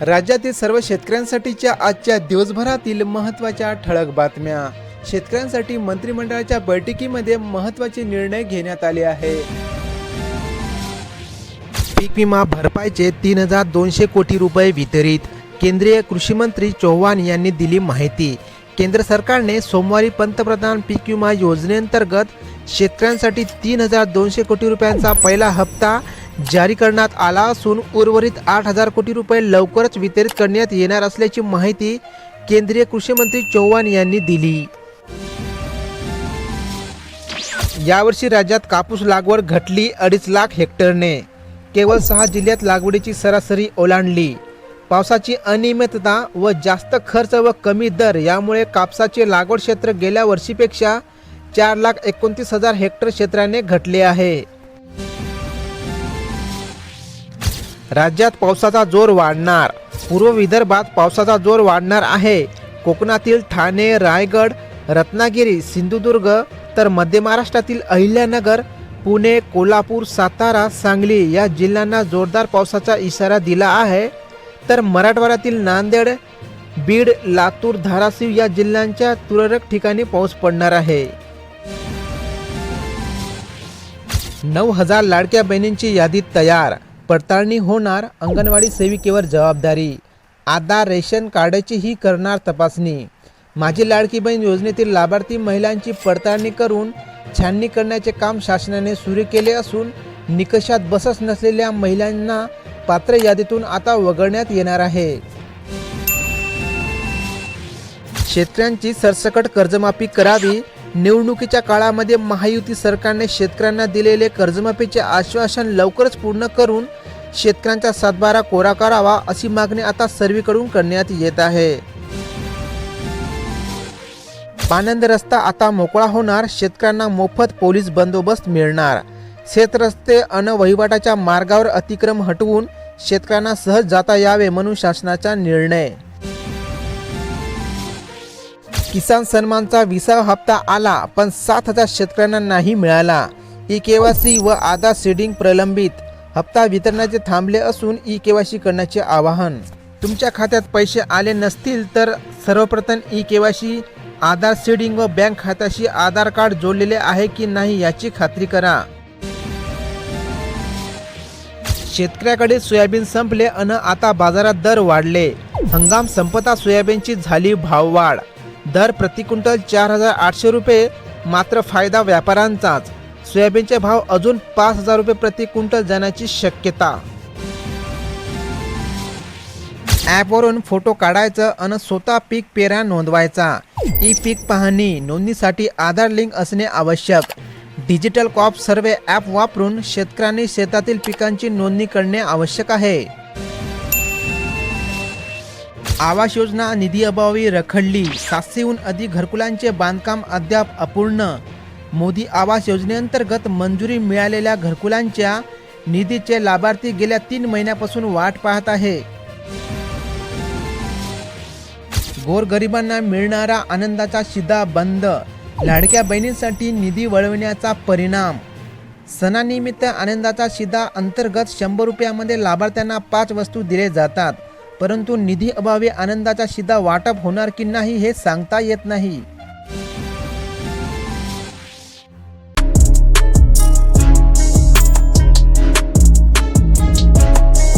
राज्यातील सर्व शेतकऱ्यांसाठीच्या आजच्या दिवसभरातील महत्त्वाच्या ठळक बातम्या. शेतकऱ्यांसाठी मंत्रिमंडळाच्या बैठकीमध्ये महत्त्वाचे निर्णय घेण्यात आले आहे. पीक विमा भरपाईचे तीन हजार दोनशे कोटी रुपये वितरित. केंद्रीय कृषी मंत्री चौहान यांनी दिली माहिती. केंद्र सरकारने सोमवारी पंतप्रधान पीक विमा योजनेअंतर्गत शेतकऱ्यांसाठी तीन हजार दोनशे कोटी रुपयांचा पहिला हप्ता जारी करण्यात आला असून उर्वरित आठ हजार कोटी रुपये लवकरच वितरित करण्यात येणार असल्याची माहिती केंद्रीय कृषी मंत्री चौहान यांनी दिली. यावर्षी राज्यात कापूस लागवड घटली अडीच लाख हेक्टरने. केवळ सहा जिल्ह्यात लागवडीची सरासरी ओलांडली. पावसाची अनियमितता व जास्त खर्च व कमी दर यामुळे कापसाचे लागवड क्षेत्र गेल्या वर्षीपेक्षा चार लाख एकोणतीस हजार हेक्टर क्षेत्राने घटले आहे. राज्यात पावसाचा जोर वाढणार. पूर्व विदर्भात पावसाचा जोर वाढणार आहे. कोकणातील ठाणे रायगड रत्नागिरी सिंधुदुर्ग तर मध्य महाराष्ट्रातील अहिल्यानगर पुणे कोल्हापूर सातारा सांगली या जिल्ह्यांना जोरदार पावसाचा इशारा दिला आहे. तर मराठवाड्यातील नांदेड बीड लातूर धाराशिव या जिल्ह्यांच्या तुरळक ठिकाणी पाऊस पडणार आहे. नऊ हजार लाडक्या बहिणींची यादी तयार. पडताळणी होणार अंगणवाडी सेविकेवर जबाबदारी. आधार रेशन कार्डची ही करणार तपासणी. माझी लाडकी बहीण योजनेतील लाभार्थी महिलांची पडताळणी करून छाननी करण्याचे काम शासनाने सुरू केले असून निकषात बसच नसलेल्या महिलांना पात्र यादीतून आता वगळण्यात येणार आहे. शेतकऱ्यांची सरसकट कर्जमाफी करावी निवडणुकीच्या काळामध्ये महायुती सरकारने शेतकऱ्यांना दिलेले कर्जमाफीचे आश्वासन लवकरच पूर्ण करून शेतकऱ्यांचा सातबारा कोरा करावा अशी मागणी आता सर्वीकडून करण्यात येत आहे. पानंद रस्ता आता मोकळा होणार शेतकऱ्यांना मोफत पोलीस बंदोबस्त मिळणार. शेतरस्ते अन वहिवाटाच्या मार्गावर अतिक्रम हटवून शेतकऱ्यांना सहज जाता यावे म्हणून शासनाचा निर्णय. किसान सन्मानचा विसावा हप्ता आला पण सात हजार शेतकऱ्यांना नाही मिळाला. ई केवासी व आधार सीडिंग प्रलंबित. हप्ता वितरणाचे थांबले असून ई केवासी करण्याचे आवाहन. तुमच्या खात्यात पैसे आले नसतील तर सर्वप्रथम ई केवासी आधार सीडिंग व बँक खात्याशी आधार कार्ड जोडलेले आहे की नाही याची खात्री करा. शेतकऱ्याकडे सोयाबीन संपले अन आता बाजारात दर वाढले. हंगाम संपता सोयाबीनची झाली भाववाढ. दर प्रति क्विंटल चार हजार आठशे रुपये मात्र फायदा व्यापाऱ्यांचाच. सोयाबीनचे भाव अजून पाच हजार रुपये प्रति क्विंटल जाण्याची शक्यता. ॲपवरून फोटो काढायचं आणि स्वतः पीक पेरा नोंदवायचा. ई पीक पाहणी नोंदणीसाठी आधार लिंक असणे आवश्यक. डिजिटल कॉप सर्वे ॲप वापरून शेतकऱ्यांनी शेतातील पिकांची नोंदणी करणे आवश्यक आहे. आवास योजना निधी अभावी रखडली. सातशेहून अधिक घरकुलांचे बांधकाम अद्याप अपूर्ण. मोदी आवास योजनेअंतर्गत मंजुरी मिळालेल्या घरकुलांच्या निधीचे लाभार्थी गेल्या तीन महिन्यापासून वाट पाहत आहे. गोरगरिबांना मिळणारा आनंदाचा शिदा बंद. लाडक्या बहिणींसाठी निधी वळविण्याचा परिणाम. सणानिमित्त आनंदाचा शिदा अंतर्गत शंभर रुपयामध्ये लाभार्थ्यांना पाच वस्तू दिले जातात. परंतु निधी अभावी आनंदाचा शिदा वाटप होणार की नाही हे सांगता येत नाही.